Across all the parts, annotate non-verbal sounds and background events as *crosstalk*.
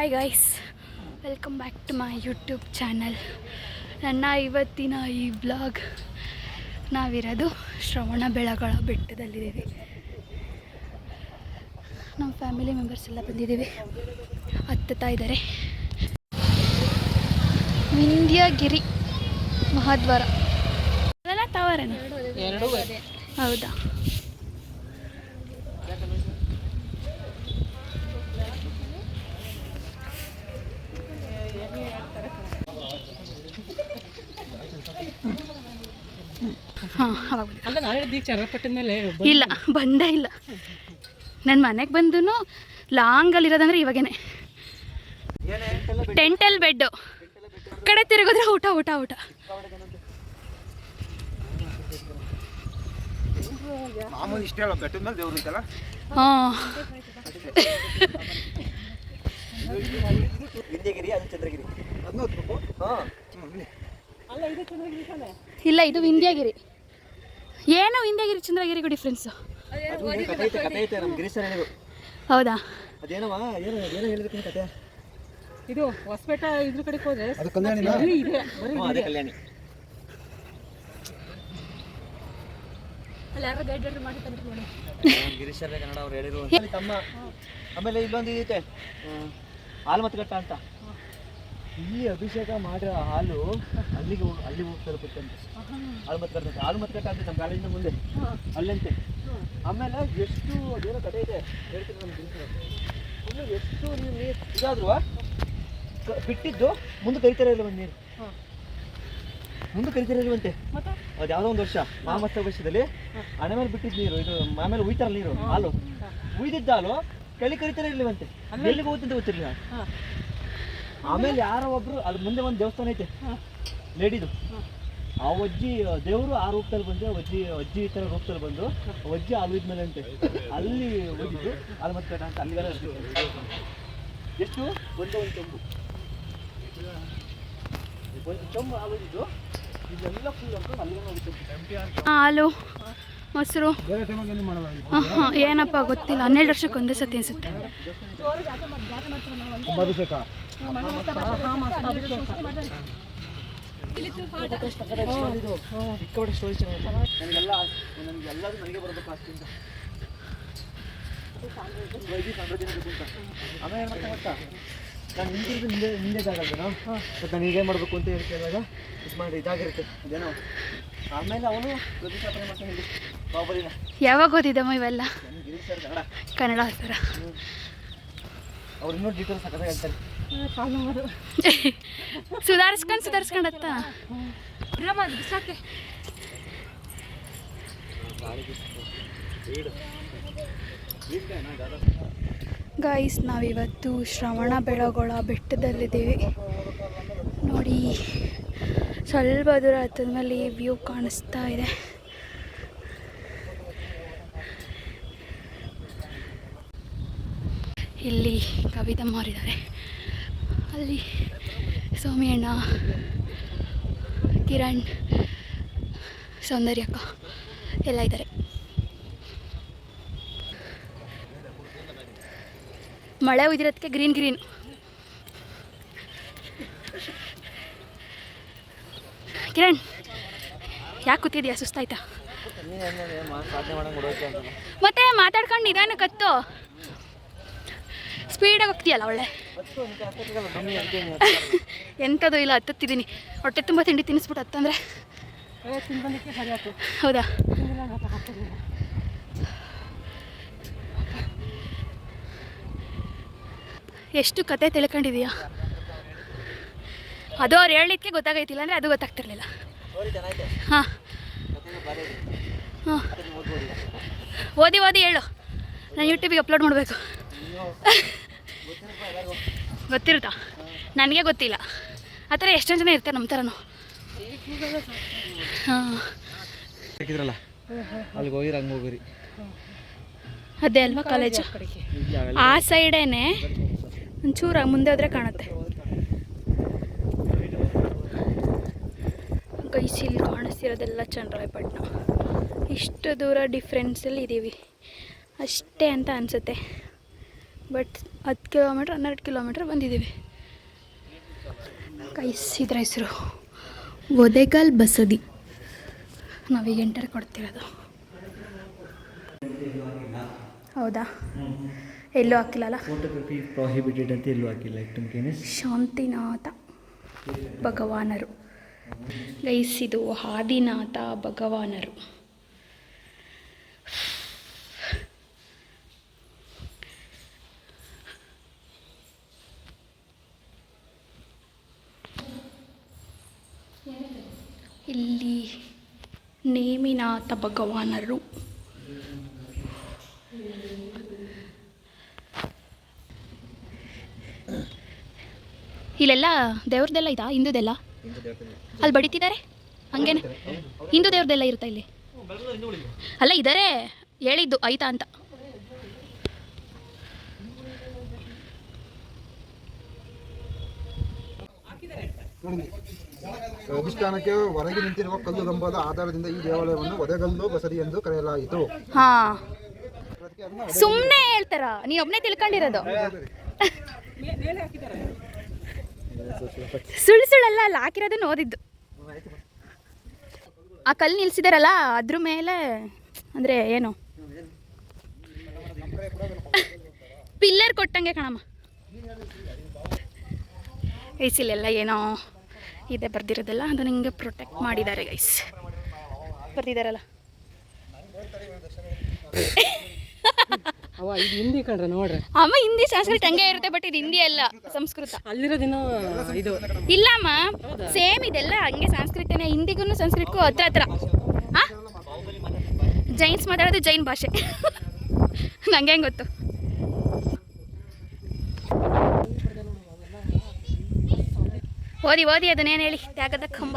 Hi guys welcome back to my YouTube channel ನನ್ನ ಇವತ್ತಿನ ಈ ಬ್ಲಾಗ್ ನಾವಿರೋದು ಶ್ರವಣ ಬೆಳಗಳ ಬೆಟ್ಟದಲ್ಲಿದ್ದೀವಿ. ನಮ್ಮ ಫ್ಯಾಮಿಲಿ ಮೆಂಬರ್ಸ್ ಎಲ್ಲ ಬಂದಿದ್ದೀವಿ. ಹತ್ತುತ್ತಾ ಇದ್ದಾರೆ. ವಿಂಧ್ಯಗಿರಿ ಮಹಾದ್ವಾರ. ಎರಡು ಹೌದಾ? ಹಾಂ ಅವಾಗ ಇಲ್ಲ ಬಂದೇ ಇಲ್ಲ. ನನ್ನ ಮನೆಗೆ ಬಂದು ಲಾಂಗಲ್ಲಿರೋದಂದ್ರೆ ಇವಾಗೇನೆ. ಟೆಂಟಲ್ ಬೆಡ್ಡು ಕಡೆ ತಿರುಗಿದ್ರೆ ಊಟ ಊಟ ಊಟ. ಹಾಂ ವಿಂಧ್ಯಗಿರಿ ಅದು ಚಂದ್ರಗಿರಿ ಅದನ್ನ ಹೊತ್ಬೇಕು ಹಾಂ. ಅಲ್ಲ ಇದು ಚಂದ್ರಗಿರಿ ಇಲ್ಲ ಇದು ವಿಂಧ್ಯಗಿರಿ ಏನು ಹಿಂದೆ ಚಂದ್ರಗಿರಿಗೂ ಡಿಫ್ರೆನ್ಸ್ ಹೌದಾ? ಅದೇನವ ಏನು ಏನು ಹೇಳಿದ್ರು ಕತೆ ಇದು ಹೊಸಪೇಟೆ ಇದ್ರ ಕಡೆ ಹೋದ್ರೆ ಅದು ಕಲ್ಯಾಣಿ ಬರೀ ಇದೆ ಬರೀ ಅದೇ ಕಲ್ಯಾಣಿ. ಅಲ್ಲಿ ಯಾರೋ ಗೈಡ್ ಮಾಡಿ ನೋಡಿ. ಗಿರೀಶ್ ಕನ್ನಡ ಅವ್ರು ಹೇಳಿದ್ರು ಆಮೇಲೆ ಇಲ್ಲೊಂದು ಇದೈತೆ ಹಾಲು ಮತಗಟ್ಟ ಅಂತ. ಇಲ್ಲಿ ಅಭಿಷೇಕ ಮಾಡಿರೋ ಹಾಲು ಅಲ್ಲಿಗೆ ಹೋಗಿ ಅಲ್ಲಿ ಹೋಗಿ ತಲುಪುತ್ತಂತೆ ಹಾಲು ಮತ್ತೆ ಹಾಲು ಮತ್ತೆ ಅಂತ ನಮ್ಮ ಕಾಲೇಜಿನ ಮುಂದೆ. ಅಲ್ಲಂತೆ. ಆಮೇಲೆ ಎಷ್ಟು ಅದೇನೋ ಕಡೆ ಇದೆ. ಹೇಳ್ತೀನಿ ಗಿರೀಶ್ ಆಮೇಲೆ ಎಷ್ಟು ನೀವು ನೀರು ಇದಾದ್ರು ಬಿಟ್ಟಿದ್ದು ಮುಂದೆ ಕರಿತಾರೆ ಇಲ್ಲ ಒಂದು ನೀರು? ಮುಂದೆ ಕರಿತಾರೆ ಇಲ್ವಂತೆ ಮತ್ತೆ? ಅದು ಯಾವುದೋ ಒಂದು ವರ್ಷ. ಮಾಮತ್ತ ವರ್ಷದಲ್ಲಿ ಹಣೆ ಮೇಲೆ ಬಿಟ್ಟಿದ್ದು ನೀರು. ಇದು ಆಮೇಲೆ ಉಯ್ತಾರಲ್ಲ ನೀರು ಹಾಲು. ಉಯ್ದಿದ್ದ ಹಾಲು ಕಳಿ ಕರಿತಾರೆ ಇರ್ಲಿವಂತೆ. ಎಲ್ಲಿಗೆ ಹೋಗುತ್ತಂತ ಗೊತ್ತಿರಲಿಲ್ಲ. ಆಮೇಲೆ ಯಾರೋ ಒಬ್ರು ಅದ್ರ ಮುಂದೆ ಒಂದು ದೇವಸ್ಥಾನ ಐತೆ. ಲೇಡಿದು. ಆ ಅಜ್ಜಿ ದೇವರು ಆ ರೂಪದಲ್ಲಿ ಬಂದು ಒಜ್ಜಿ ಅಜ್ಜಿ ಅಜ್ಜಿ ಈ ಥರ ರೂಪದಲ್ಲಿ ಬಂದು ಆ ಅಜ್ಜಿ ಹಾಲು ಇದ್ಮೇಲೆ ಅಂತೆ. ಅಲ್ಲಿ ಹೋಗಿದ್ದು. ಅಲ್ಲಿ ಮತ್ತೆ ಅಂತ ಅಲ್ಲಿಗೆಲ್ಲ ಎಷ್ಟು? ಒಂದು ಒಂದು ಚೊಂಬು ಒಂದು ಚೊಂಬು ಇದ್ದು ಇದೆಲ್ಲ ಫುಲ್ ಅಂತ ಅಲ್ಲಿಗೆ ಹೋಗುತ್ತೆ. ಹಾಲು. ಮೊಸರು. ಹಾಂ ಹಾಂ ಏನಪ್ಪ ಗೊತ್ತಿಲ್ಲ. ಹನ್ನೆರಡು ವರ್ಷಕ್ಕೆ ಒಂದೇ ಸತಿ ಅನಿಸುತ್ತೆ. ನನಗೆಲ್ಲ ನನಗೆ ಬರಬೇಕು ಅಷ್ಟಿಂದ ನಾನು ಹಿಂದಿದ್ದು ಹಿಂದೆ ಹಿಂದೆ ಜಾಗಲ್ವೇನೋ ಮತ್ತು ನಾನು ಹೀಗೆ ಮಾಡಬೇಕು ಅಂತ ಹೇಳಿ ಕೇಳಿದಾಗ ಇದು ಇದಾಗಿರುತ್ತೆ ಅದೇನೋ ಆಮೇಲೆ ಅವನು ಪ್ರತಿಷ್ಠಾಪನೆ ಮಾಡ್ತಾನೆ ಬಾಬರಿನ ಯಾವಾಗ ಓದಿದ್ದಮ್ಮ ಇವೆಲ್ಲ? ಕನ್ನಡ ಸರ. ಅವ್ರು ಇನ್ನೂ ಡೀಟೇಲ್ಸ್ ಸಕ್ಕತ್ತಾಗಿ ಹೇಳ್ತಾರೆ. *laughs* ಸುಧಾರಿಸ್ಕೊಂಡು ಸುಧಾರಿಸ್ಕೊಂಡತ್ತ? ಗಾಯಿಸ್ ನಾವಿವತ್ತು ಶ್ರವಣ ಬೆಳಗೊಳ ಬೆಟ್ಟದಲ್ಲಿದ್ದೀವಿ. ನೋಡಿ ಸ್ವಲ್ಪ ದೂರ ಹತ್ತದ್ಮೇಲೆ ಈ ವ್ಯೂ ಕಾಣಿಸ್ತಾ ಇದೆ. ಇಲ್ಲಿ ಕವಿತಮ್ಮವರಿದ್ದಾರೆ ಅಲ್ಲಿ ಸೌಮ್ಯಣ್ಣ, ಕಿರಣ್, ಸೌಂದರ್ಯಕ್ಕ ಎಲ್ಲ ಇದ್ದಾರೆ. ಮಳೆ ಉದಿರೋದಕ್ಕೆ ಗ್ರೀನ್ ಗ್ರೀನ್. ಕಿರಣ್, ಯಾಕೆ ಕೂತಿದ್ಯಾ? ಸುಸ್ತಾಯ್ತಾ? ಮತ್ತೆ ಮಾತಾಡ್ಕೊಂಡು ನಿಧಾನ ಕತ್ತು ಸ್ಪೀಡಾಗಿ ಹೋಗ್ತೀಯಲ್ಲ ಒಳ್ಳೆ. *laughs* ಎಂಥದ್ದು ಇಲ್ಲ, ಹತ್ತುತ್ತಿದ್ದೀನಿ. ಹೊಟ್ಟೆ ತುಂಬ ತಿಂಡಿ ತಿನ್ನಿಸ್ಬಿಟ್ಟು ಹತ್ತಂದರೆ ಹೌದಾ? ಎಷ್ಟು ಕತೆ ತಿಳ್ಕೊಂಡಿದೀಯಾ? ಅದು ಅವ್ರು ಹೇಳಲಿಕ್ಕೆ ಗೊತ್ತಾಗೈತಿಲ್ಲ ಅಂದರೆ ಅದು ಗೊತ್ತಾಗ್ತಿರ್ಲಿಲ್ಲ. ಹಾಂ. ಹಾಂ. ಓದಿ ಓದಿ ಹೇಳು. ನಾನು ಯೂಟ್ಯೂಬಿಗೆ ಅಪ್ಲೋಡ್ ಮಾಡಬೇಕು. ಗೊತ್ತಿರುತ್ತಾ? ನನಗೆ ಗೊತ್ತಿಲ್ಲ. ಆ ಥರ ಎಷ್ಟೊಂದು ಜನ ಇರ್ತಾರೆ ನಮ್ಮ ಥರನು. ಹಾಂ. ಹಾಕಿದ್ರಲ್ಲ ಅಲ್ಲಿಗೆ ಹೋಗಿರ ಹಂಗೆ ಹೋಗಿರಿ. ಅದೇ ಅಲ್ವಾ ಕಾಲೇಜು? ಆ ಸೈಡೇನೆ ಒಂಚೂರು ಮುಂದೆ ಹೋದರೆ ಕಾಣುತ್ತೆ. ಕೈಸಿಲ್ ಕಾಣಿಸ್ತಿರೋದೆಲ್ಲ ಚಂದ್ರಾಯಪಟ್ಟಣ. ಇಷ್ಟು ದೂರ ಡಿಫ್ರೆನ್ಸಲ್ಲಿ ಇದ್ದೀವಿ ಅಷ್ಟೇ ಅಂತ ಅನಿಸುತ್ತೆ. ಬಟ್ ಹತ್ತು ಕಿಲೋಮೀಟ್ರ್ ಹನ್ನೆರಡು ಕಿಲೋಮೀಟ್ರ್ ಬಂದಿದ್ದೀವಿ. ಇದ್ರ ಹೆಸರು ಒದೆಗಲ್ ಬಸದಿ. ನಾವೀಗ ಎಂಟರ್ ಕೊಡ್ತಿರೋದು. ಹೌದಾ? ಎಲ್ಲೂ ಹಾಕಿಲ್ಲಲ್ಲ? ಫೋಟೋಗ್ರಫಿ ಪ್ರಾಹಿಬಿಟೆಡ್ ಅಂತ ಎಲ್ಲೂ ಹಾಕಿಲ್ಲ ಶಾಂತಿನಾಥ ಭಗವಾನರು. ಗೈಸ್ ಇದು ಆದಿನಾಥ ಭಗವಾನರು. ಇಲ್ಲಿ ನೇಮಿನಾಥ ಭಗವಾನರು. ಇಲ್ಲೆಲ್ಲ ದೇವ್ರದ್ದೆಲ್ಲ ಇದಾ? ಹಿಂದೂದೆಲ್ಲ? ಅಲ್ಲಿ ಬಡಿತಿದ್ದಾರೆ? ಹಂಗೇನೆ? ಹಿಂದೂ ದೇವ್ರದ್ದೆಲ್ಲ ಇರುತ್ತಾ ಇಲ್ಲಿ? ಅಲ್ಲ ಇದ್ದಾರೆ ಹೇಳಿದ್ದು ಆಯ್ತಾ ಅಂತ. ಅಧಿಷ್ಠಾನಕ್ಕೆ ಹೊರಗೆ ನಿಂತಿರುವ ಕಲ್ಲು ಕಂಬದ ಆಧಾರದಿಂದ ಈ ದೇವಾಲಯವನ್ನು ಒದೆಗಲ್ಲು ಬಸದಿ ಎಂದು ಕರೆಯಲಾಯಿತು. ಹಾ. ಸುಮ್ಮನೆ ಹೇಳ್ತಾರ. ನೀ ಒಬ್ಬನೇ ತಿಳ್ಕೊಂಡಿರೋದು. ಸುಳ್ಳು ಸುಳ್ಳಲ್ಲ ಅಲ್ಲಿ ಹಾಕಿರೋದನ್ನ ಓದಿದ್ದು. ಆ ಕಲ್ಲು ನಿಲ್ಸಿದಾರಲ್ಲ ಅದ್ರ ಮೇಲೆ ಅಂದ್ರೆ ಏನು? ಪಿಲ್ಲರ್ ಕೊಟ್ಟಂಗೆ ಕಣಮ್ಮ. ಐಸಿಲೆಲ್ಲ ಏನೋ. ಇದೆ ಬರ್ದಿರೋದಲ್ಲ ಅದನ್ನ ಹಿಂಗೆ ಪ್ರೊಟೆಕ್ಟ್ ಮಾಡಿದ್ದಾರೆ ಗೈಸ್ ಬರ್ದಿದ್ದಾರಲ್ಲ? ಅವ ಇದು ಹಿಂದಿ ನೋಡ್ರಿ. ಅಮ್ಮ ಹಿಂದಿ ಸಂಸ್ಕೃತ ಹಂಗೆ ಇರುತ್ತೆ ಬಟ್ ಇದು ಹಿಂದಿ ಅಲ್ಲ ಸಂಸ್ಕೃತ. ಅಲ್ಲಿರೋದಿನ ಇದು. ಇಲ್ಲಮ್ಮ ಸೇಮ್ ಇದೆಲ್ಲ ಹಂಗೆ ಸಂಸ್ಕೃತನೇ ಹಿಂದಿಗೂ ಸಂಸ್ಕೃತಕ್ಕೂ ಹತ್ರ ಹತ್ರ. ಜೈನ್ಸ್ ಮಾತಾಡೋದು ಜೈನ್ ಭಾಷೆ. ನಂಗೆ ಹೆಂಗೆ ಗೊತ್ತು? ಓದಿ ಓದಿ ಅದನ್ನೇನು ಹೇಳಿ? ತ್ಯಾಗದ ಕಂಬ.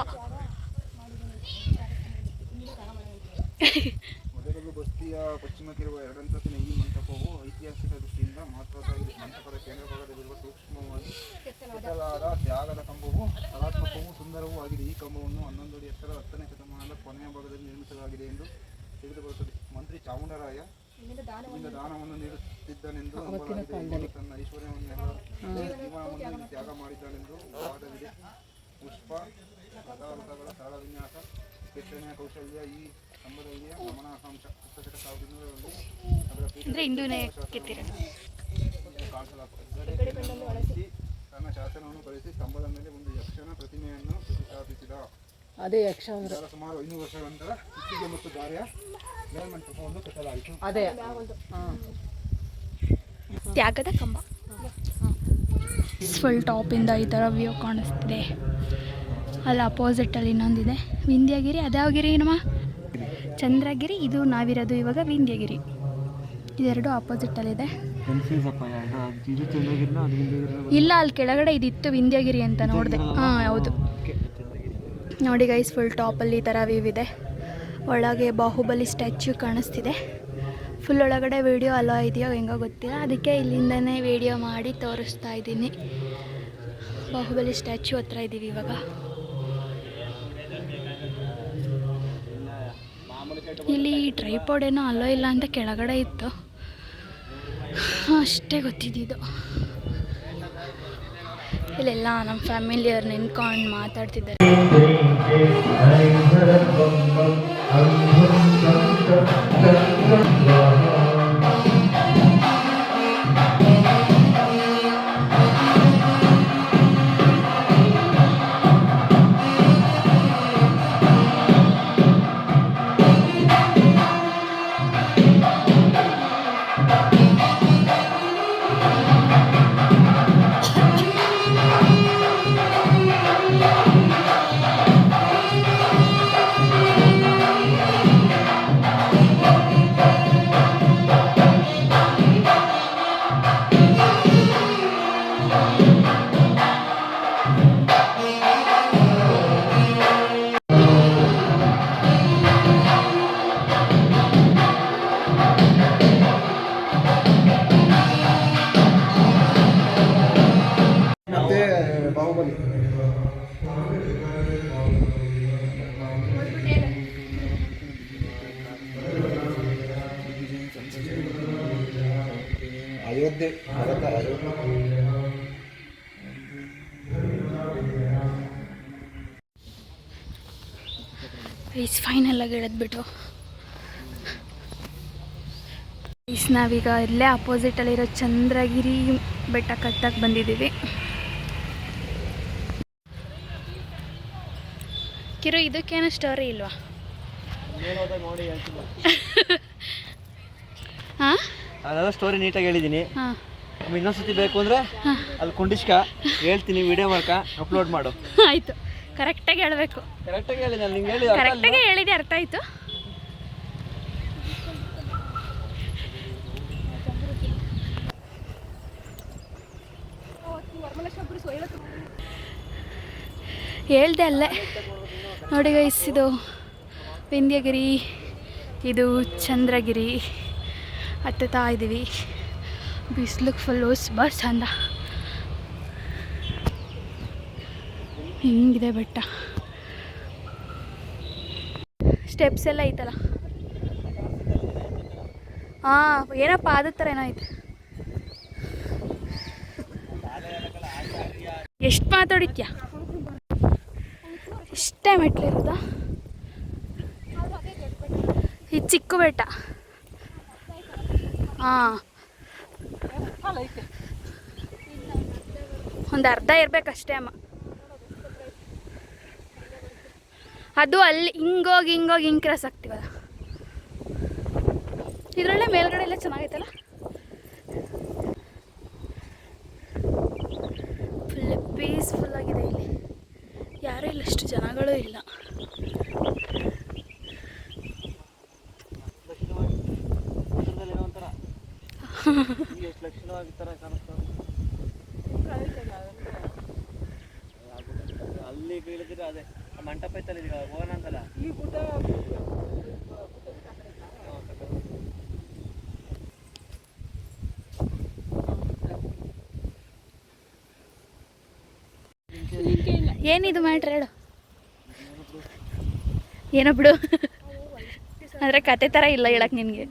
ಒದಗಲ್ಲು ಬಸ್ತಿಯ ಪಶ್ಚಿಮಕ್ಕಿರುವ ಎರಡಂತಸ್ತಿನ ಈ ಮಂಟಪವು ಐತಿಹಾಸಿಕ ದೃಷ್ಟಿಯಿಂದ ಮಹತ್ವದಾಗಿದೆ ಮಂಟಪದ ಕೇಂದ್ರ ಭಾಗದಲ್ಲಿರುವ ಸೂಕ್ಷ್ಮವಾಗಿ ಕೆತ್ತಲಾದ ತ್ಯಾಗದ ಕಂಬವು, ಕಲಾತ್ಮಕವೂ ಸುಂದರವೂ ಆಗಿದೆ. ಈ ಕಂಬವನ್ನು ಹನ್ನೊಂದು ಅಡಿ ಎತ್ತರ ಹತ್ತನೇ ಶತಮಾನದ ಕೊನೆಯ ಭಾಗದಲ್ಲಿ ನಿರ್ಮಿಸಲಾಗಿದೆ ಎಂದು ತಿಳಿದುಬರುತ್ತದೆ. ಮಂತ್ರಿ ಚಾಮುಂಡರಾಯ ಇಲ್ಲಿಂದ ದಾನವನ್ನು ನೀಡುತ್ತಿದ್ದನೆಂದು ನಂಬಲಾಗಿದೆ. ತನ್ನ ಐಶ್ವರ್ಯವನ್ನು ತ್ಯಾಗ ಮಾಡಿದ್ದಾನೆಂದು ವಾದವಿದೆ. ಪುಷ್ಪ ಪದಾರ್ಥಗಳ ಸರಳ ವಿನ್ಯಾಸ ಕೆತ್ತನೆಯ ಕೌಶಲ್ಯ ಈ ಸಂಬಂಧದಲ್ಲಿ ಗಮನಾಕಾಂಶ ಸಾವಿರದ ಇನ್ನೂರರಲ್ಲಿ ತನ್ನ ಶಾಸನವನ್ನು ಕಳಿಸಿ ಸ್ತಂಭದ ಮೇಲೆ ಒಂದು ಯಕ್ಷನ ಪ್ರತಿಮೆಯನ್ನು ಪ್ರತಿಷ್ಠಾಪಿಸಿದ. ಅದೇ ಯಕ್ಷ ಅಂದ್ರೆ. ಸುಮಾರು ಐನೂರು ವರ್ಷಗಳ ನಂತರ ಇಟ್ಟಿಗೆ ಮತ್ತು ಮೇಲ್ಮಂಟಪವನ್ನು ಕಟ್ಟಲಾಯಿತು. ಅದೇ. ತ್ಯಾಗದ ಕಂಬ. ಫುಲ್ ಟಾಪಿಂದ ಈ ಥರ ವ್ಯೂ ಕಾಣಿಸ್ತಿದೆ. ಅಲ್ಲಿ ಅಪೋಸಿಟಲ್ಲಿ ಇನ್ನೊಂದಿದೆ ವಿಂಧ್ಯಗಿರಿ ಅದಾವಗಿರಿ ಏನಮ್ಮ? ಚಂದ್ರಗಿರಿ ಇದು ನಾವಿರೋದು ಇವಾಗ ವಿಂಧ್ಯಗಿರಿ. ಇದೆರಡು ಅಪೋಸಿಟಲ್ಲಿದೆ ಇಲ್ಲ ಅಲ್ಲಿ ಕೆಳಗಡೆ ಇದಿತ್ತು ವಿಂಧ್ಯಗಿರಿ ಅಂತ ನೋಡಿದೆ. ಹಾಂ ಹೌದು. ನೋಡಿ ಗೈಸ್ ಫುಲ್ ಟಾಪಲ್ಲಿ ಈ ಥರ ವ್ಯೂ ಇದೆ. ಒಳಗೆ ಬಾಹುಬಲಿ ಸ್ಟ್ಯಾಚ್ಯೂ ಕಾಣಿಸ್ತಿದೆ. ಫುಲ್ ಒಳಗಡೆ ವೀಡಿಯೋ ಅಲೋ ಇದೆಯೋ ಹೆಂಗೋ ಗೊತ್ತಿಲ್ಲ. ಅದಕ್ಕೆ ಇಲ್ಲಿಂದನೇ ವೀಡಿಯೋ ಮಾಡಿ ತೋರಿಸ್ತಾ ಇದ್ದೀನಿ. ಬಾಹುಬಲಿ ಸ್ಟ್ಯಾಚ್ಯೂ ಹತ್ರ ಇದ್ದೀವಿ ಇವಾಗ. ಇಲ್ಲಿ ಟ್ರೈಪಾಡ್ ಏನೋ ಅಲೋ ಇಲ್ಲ ಅಂತ ಕೆಳಗಡೆ ಇತ್ತು. ಅಷ್ಟೇ ಗೊತ್ತಿದ್ದಿದ್ದು. ಇಲ್ಲೆಲ್ಲ ನಮ್ಮ ಫ್ಯಾಮಿಲಿಯವ್ರು ನಿಂತ್ಕೊಂಡು ಮಾತಾಡ್ತಿದ್ದಾರೆ. ಮತ್ತೆ ಅಯೋಧ್ಯೆ ಈಸ್ ಫೈನಲ್ ಆಗಿ ಇಳಿದ್ಬಿಟ್ಟು ಈಸ್ ನಾವೀಗ ಇಲ್ಲೇ ಅಪೋಸಿಟಲ್ಲಿರೋ ಚಂದ್ರಗಿರಿ ಬೆಟ್ಟ ಕಟ್ಟಕ್ಕೆ ಬಂದಿದ್ದೀವಿ. ಕಿರು ಇದಕ್ಕೇನು ಸ್ಟೋರಿ ಇಲ್ವಾ? ಹಾಂ ಅದೆಲ್ಲ ಸ್ಟೋರಿ ನೀಟಾಗಿ ಹೇಳಿದ್ದೀನಿ. ಹಾಂ. ಇನ್ನೊಂದ್ಸತಿ ಬೇಕು ಅಂದ್ರೆ ಅಲ್ಲಿ ಕುಂಡಿಸ್ಕ ಹೇಳ್ತೀನಿ ವಿಡಿಯೋ ಮಾಡ್ಕ ಅಪ್ಲೋಡ್ ಮಾಡು. ಆಯ್ತು. ಕರೆಕ್ಟಾಗಿ ಹೇಳಬೇಕು. ಕರೆಕ್ಟಾಗಿ ಹೇಳಿ ನಾನು ನಿಂಗೆ ಹೇಳಿ ಕರೆಕ್ಟಾಗಿ ಹೇಳಿದೆ ಅರ್ಥ ಆಯಿತು. ಹೇಳ್ದೆ ಅಲ್ಲೇ. ನೋಡಿ ಗೈಸ್ ಇದು ವಿಂಧ್ಯಗಿರಿ, ಇದು ಚಂದ್ರಗಿರಿ. ಹತ್ತುತ್ತಾ ಇದ್ದೀವಿ. ಬಿಸ್ಲಕ್ಕೆ ಫುಲ್ಲು ಬಸ್ ಚಂದ. ಹಿಂಗಿದೆ ಬೆಟ್ಟ. ಸ್ಟೆಪ್ಸ್ ಎಲ್ಲ ಐತಲ್ಲ. ಹಾಂ ಏನಪ್ಪ ಆದ ಥರ ಏನಾಯ್ತು ಎಷ್ಟು ಮಾತಾಡಿತ್ಯಾ ಇಷ್ಟೇ ಮೆಟ್ಲಿರೋದಾ? ಈ ಚಿಕ್ಕ ಬೆಟ್ಟ. ಹಾಂ. ಒಂದು ಅರ್ಧ ಇರಬೇಕಷ್ಟೇ ಅಮ್ಮ. ಅದು ಅಲ್ಲಿ ಹಿಂಗೋಗಿ ಹಿಂಗೋಗಿ ಹಿಂಗೆ ಕ್ರಾಸ್ ಆಗ್ತೀವಲ್ಲ. ಇದರಲ್ಲೇ ಮೇಲ್ಗಡೆ ಎಲ್ಲ ಚೆನ್ನಾಗೈತಲ್ಲ ಫುಲ್ ಪೀಸ್ಫುಲ್ ಆಗಿದೆ ಇಲ್ಲಿ ಯಾರೂ ಇಲ್ಲ ಅಷ್ಟು ಜನಗಳು ಇಲ್ಲ ಏನೋ ಒಂಥರ ಈಗ ಎಷ್ಟು ಲಕ್ಷಣವಾಗಿ ಥರ ಕಾಣಿಸ್ತಾ ಅಲ್ಲಿ ಇಳಿದ್ರೆ ಅದೇ ಆ ಮಂಟಪ ಐತಲ್ಲ ಈಗ ಹೋಗೋಣ ಅಂತಲ್ಲ ಈ ಗುಡ್ಡ ಏನಿದು ಮ್ಯಾಟ್ರ್ ಹೇಳು. ಏನೋ ಬಿಡು. ಅಂದ್ರೆ ಕತೆ ಥರ ಇಲ್ಲ ಹೇಳಕ್ಕೆ ನಿನಗೆ.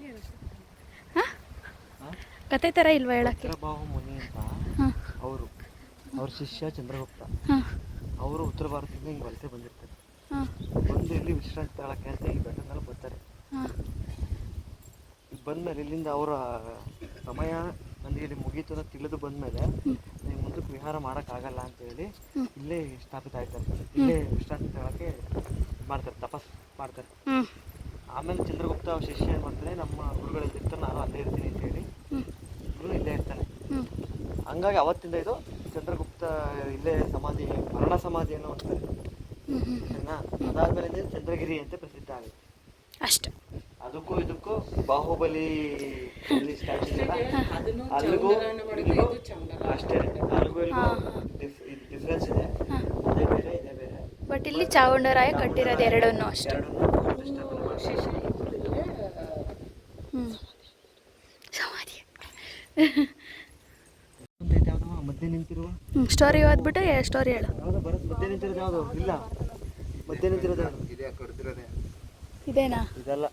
ಹಾಂ? ಕತೆ ಥರ ಇಲ್ವಾ ಹೇಳಕ್ಕೆ? ಮುನಿ ಅಂತ ಅವರು. ಅವ್ರ ಶಿಷ್ಯ ಚಂದ್ರಗುಪ್ತ. ಅವರು ಉತ್ತರ ಭಾರತದಿಂದ ಹಿಂಗೆ ವಲಸೆ ಬಂದಿರ್ತಾರೆ. ಬಂದು ಇಲ್ಲಿ ವಿಶ್ರಾಂತಿ ತಗೊಳಕ್ಕೆ ಅಂತ ಈ ಬೆಟ್ಟ ಮೇಲೆ ಬರ್ತಾರೆ ಬಂದ್ಮೇಲೆ ಇಲ್ಲಿಂದ ಅವರ ಸಮಯ ನನಗೆ ಇಲ್ಲಿ ಮುಗೀತು ಅಂತ ತಿಳಿದು ಬಂದ್ಮೇಲೆ ನೀವು ಮುಂದಕ್ಕೆ ವಿಹಾರ ಮಾಡೋಕ್ಕಾಗಲ್ಲ ಅಂತ ಹೇಳಿ ಇಲ್ಲೇ ಸ್ಥಾಪಿತ ಆಯ್ತಾರೆ ಇಲ್ಲೇ ವಿಶ್ರಾಂತಿ ತಗೊಳಕ್ಕೆ ಮಾಡ್ತಾರೆ ತಪಸ್ ಮಾಡ್ತಾರೆ. ಆಮೇಲೆ ಚಂದ್ರಗುಪ್ತ ಶಿಷ್ಯ ಏನು ಮಾಡ್ತಾನೆ ನಮ್ಮ ಗುರುಗಳು ಇರ್ತಾರೆ ನಾನು ಅಲ್ಲೇ ಇರ್ತೀನಿ ಅಂತ ಹೇಳಿ ಗುರು ಇಲ್ಲೇ ಇರ್ತಾನೆ. ಹಂಗಾಗಿ ಅವತ್ತಿಂದ ಇದು ಚಂದ್ರಗುಪ್ತ ಇಲ್ಲೇ ಸಮಾಧಿ ಮರಣ ಸಮಾಧಿಯನ್ನು ಅಂತಾರೆ ಅದಾದ್ಮೇಲೆ ಚಂದ್ರಗಿರಿ ಅಂತ ಪ್ರಸಿದ್ಧ ಆಗುತ್ತೆ. ಅಷ್ಟೆ. ಅದಕ್ಕೂ ಇದಕ್ಕೂ ಬಾಹುಬಲಿ ಅಲ್ಲಿಗೂ ಇಲ್ಲಿಗೂ ಅಷ್ಟೇ ಅಲ್ಲಿಗೂ ಇಲ್ಲಿಗೂ ಹಾಂ, ಡಿಫ್ರೆನ್ಸ್ ಇದೆ ಅದೇ ಬೇರೆ ಇದೇ ಬೇರೆ. ಬಟ್ ಇಲ್ಲಿ ಚಾವುಂಡರಾಯ ಕಟ್ಟಿರೋದು ಎರಡನ್ನೂ ಅಷ್ಟೇ. ಸಮಾಧಿ. ಮಧ್ಯೆ ನಿಂತಿರುವ? ಸ್ಟೋರಿ ಓದ್ಬಿಟ್ಟು ಸ್ಟೋರಿ ಹೇಳು. ಮಧ್ಯ ನಿಂತಿರೋದು ಯಾವುದು? ಇಲ್ಲ. ಮಧ್ಯ ನಿಂತಿರೋದು ಇದೆ ಇದೇ ಕಡ್ದಿರೋದೇ ಇದೇನಾ? ಇದಲ್ಲ.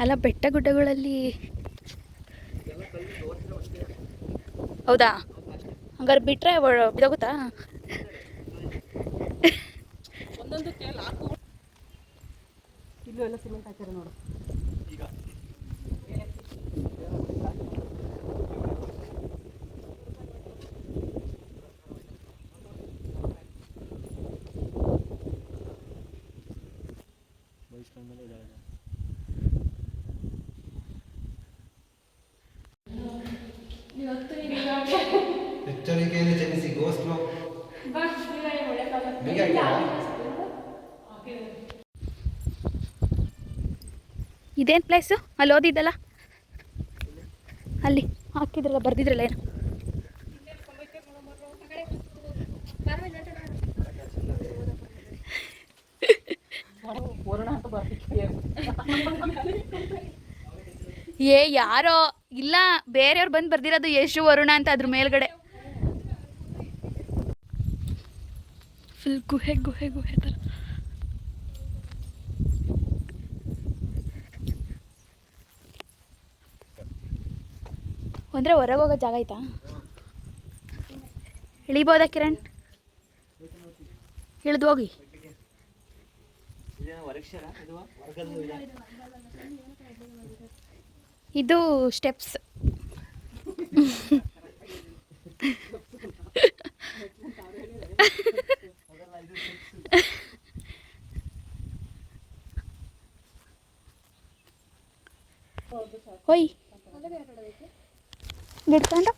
ಅಲ್ಲ ಬೆಟ್ಟ ಗುಡ್ಡಗಳಲ್ಲಿ. ಹೌದಾ? ಹಂಗಾರೆ ಬಿಟ್ರೆ ಬಿದೋಗುತ್ತಾ ಇಲ್ಲೂ ಎಲ್ಲ ಸಿಮೆಂಟ್ ಹಾಕ್ಯಾರ ನೋಡು. ಎಚ್ಚರಿಕೆಯಲ್ಲಿ ಜನಿಸಿ ಗೋಸ್ಲೋ ಇದೇನು ಪ್ಲೇಸು ಅಲ್ಲಿ ಓದಿದ್ದಲ್ಲ? ಅಲ್ಲಿ ಹಾಕಿದ್ರಲ್ಲ ಬರ್ದಿದ್ರಲ್ಲ ಏನು? ಏ ಯಾರೋ? ಇಲ್ಲ ಬೇರೆಯವ್ರು ಬಂದು ಬರ್ದಿರೋದು ಯಶು ವರುಣ ಅಂತ ಅದ್ರ ಮೇಲ್ಗಡೆ. ಫುಲ್ ಗುಹೆ ಗುಹೆ ಗುಹೆ ಥರ ಅಂದರೆ ಹೊರಗೆ ಹೋಗೋ ಜಾಗ ಆಯ್ತಾ ಇಳಿಬೋದಾ ಕಿರಣ್? ಇಳಿದು ಹೋಗಿ. ಇದು ಸ್ಟೆಪ್ಸ್ ಹೋಯ್. ಗಿಡ್ಕೊಂಡು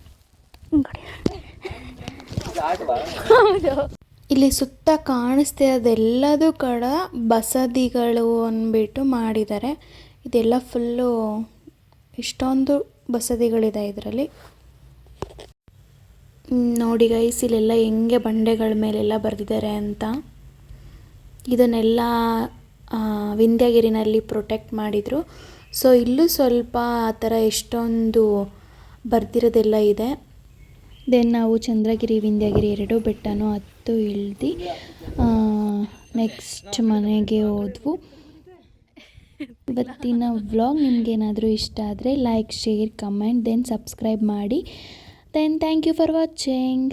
ಹೌದು. ಇಲ್ಲಿ ಸುತ್ತ ಕಾಣಿಸ್ತಿರೋದೆಲ್ಲದೂ ಕಡ ಬಸದಿಗಳು ಅಂದ್ಬಿಟ್ಟು ಮಾಡಿದ್ದಾರೆ. ಇದೆಲ್ಲ ಫುಲ್ಲು ಇಷ್ಟೊಂದು ಬಸದಿಗಳಿದೆ ಇದರಲ್ಲಿ. ನೋಡಿ ಗೈಸ್ ಇಲ್ಲೆಲ್ಲ ಹೆಂಗೆ ಬಂಡೆಗಳ ಮೇಲೆಲ್ಲ ಬರೆದಿದ್ದಾರೆ ಅಂತ. ಇದನ್ನೆಲ್ಲ ವಿಂಧ್ಯಗಿರಿನಲ್ಲಿ ಪ್ರೊಟೆಕ್ಟ್ ಮಾಡಿದರು. ಸೊ ಇಲ್ಲೂ ಸ್ವಲ್ಪ ಆ ಥರ ಎಷ್ಟೊಂದು ಬರ್ತಿರೋದೆಲ್ಲ ಇದೆ. ದೆನ್ ನಾವು ಚಂದ್ರಗಿರಿ, ವಿಂಧ್ಯಗಿರಿ ಎರಡೂ ಬೆಟ್ಟನೂ ಹತ್ತು ಇಳ್ದು ನೆಕ್ಸ್ಟ್ ಮನೆಗೆ ಹೋದ್ವು. ಇವತ್ತಿನ ವ್ಲಾಗ್ ನಿಮಗೇನಾದರೂ ಇಷ್ಟ ಆದರೆ like share comment then subscribe ಮಾಡಿ. Then thank you for watching